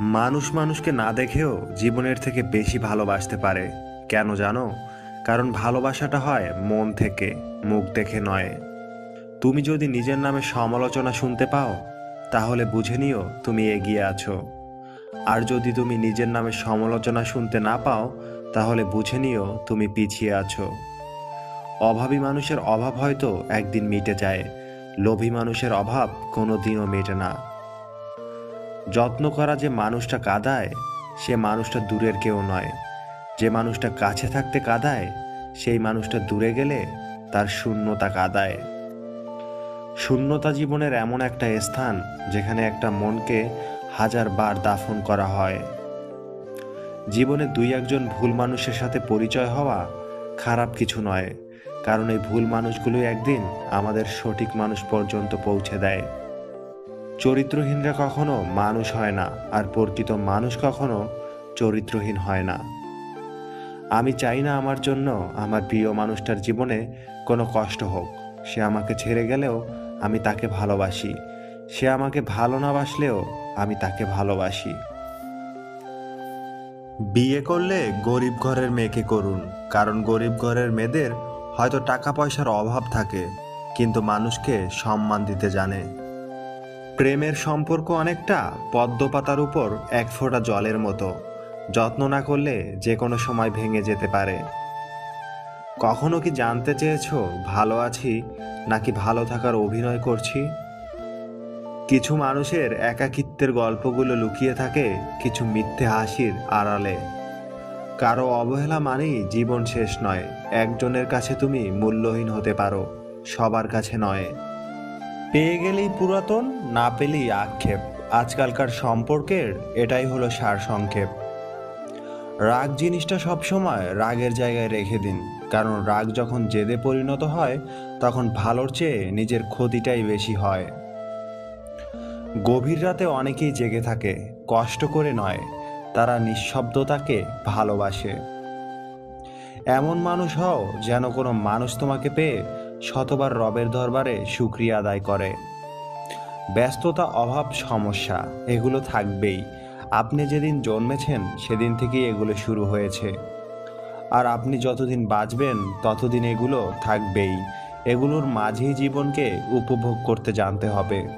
মানুষ মানুষকে না দেখেও জীবনের থেকে বেশি ভালোবাসতে পারে। কেন জানো? কারণ ভালোবাসাটা হয় মন থেকে, মুখ দেখে নয়। তুমি যদি নিজের নামে সমালোচনা শুনতে পাও, তাহলে বুঝে নিও তুমি এগিয়ে আছো। আর যদি তুমি নিজের নামে সমালোচনা শুনতে না পাও, তাহলে বুঝে নিও তুমি পিছিয়ে আছো। অভাবী মানুষের অভাব হয়তো একদিন মিটে যায়, লোভী মানুষের অভাব কোনো দিনও মেটে না। যত্ন করা যে মানুষটা কাঁদায়, সে মানুষটা দূরের কেউ নয়। যে মানুষটা কাছে থাকতে কাঁদায়, সেই মানুষটা দূরে গেলে তার শূন্যতা কাঁদায়। শূন্যতা জীবনের এমন একটা স্থান যেখানে একটা মনকে হাজার বার দাফন করা হয়। জীবনে দুই একজন ভুল মানুষের সাথে পরিচয় হওয়া খারাপ কিছু নয়, কারণ এই ভুল মানুষগুলোই একদিন আমাদের সঠিক মানুষ পর্যন্ত পৌঁছে দেয়। চরিত্রহীনরা কখনো মানুষ হয় না, আর প্রকৃত মানুষ কখনো চরিত্রহীন হয় না। আমি চাই না আমার জন্য আমার প্রিয় মানুষটার জীবনে কোনো কষ্ট হোক। সে আমাকে ছেড়ে গেলেও আমি তাকে ভালোবাসি। সে আমাকে ভালো না বাসলেও আমি তাকে ভালোবাসি। বিয়ে করলে গরিব ঘরের মেয়েকে করুন, কারণ গরিব ঘরের মেয়েদের হয়তো টাকা পয়সার অভাব থাকে, কিন্তু মানুষকে সম্মান দিতে জানে। প্রেমের সম্পর্ক অনেকটা পদ্মপাতার উপর এক ফোঁটা জলের মতো। যত্ন না করলে যে কোনো সময় ভেঙে যেতে পারে। কখনো কি জানতে চেয়েছো, ভালো আছি, নাকি ভালো থাকার অভিনয় করছি? কিছু মানুষের একাকিত্বের গল্পগুলো লুকিয়ে থাকে কিছু মিথ্যে হাসির আড়ালে। কারও অবহেলা মানেই জীবন শেষ নয়। একজনের কাছে তুমি মূল্যহীন হতে পারো, সবার কাছে নয়। পেয়ে গেলেই পুরাতন, না পেলেই আক্ষেপ। আজকালকার সম্পর্কের এটাই হলো সার সংক্ষেপ রাগ জিনিসটা সবসময় রাগের জায়গায় রেখে দিন, কারণ রাগ যখন জেদে পরিণত হয়, তখন ভালোর চেয়ে নিজের ক্ষতিটাই বেশি হয়। গভীর রাতে অনেকেই জেগে থাকে, কষ্ট করে নয়, তারা নিঃশব্দতাকে ভালোবাসে। এমন মানুষ হও যেন কোনো মানুষ তোমাকে পেয়ে শতবার রবের দরবারে সুক্রিয়া আদায় করে। ব্যস্ততা, অভাব, সমস্যা, এগুলো থাকবেই। আপনি যেদিন জন্মেছেন, সেদিন থেকেই এগুলো শুরু হয়েছে। আর আপনি যতদিন বাঁচবেন, ততদিন এগুলো থাকবেই। এগুলোর মাঝেই জীবনকে উপভোগ করতে জানতে হবে।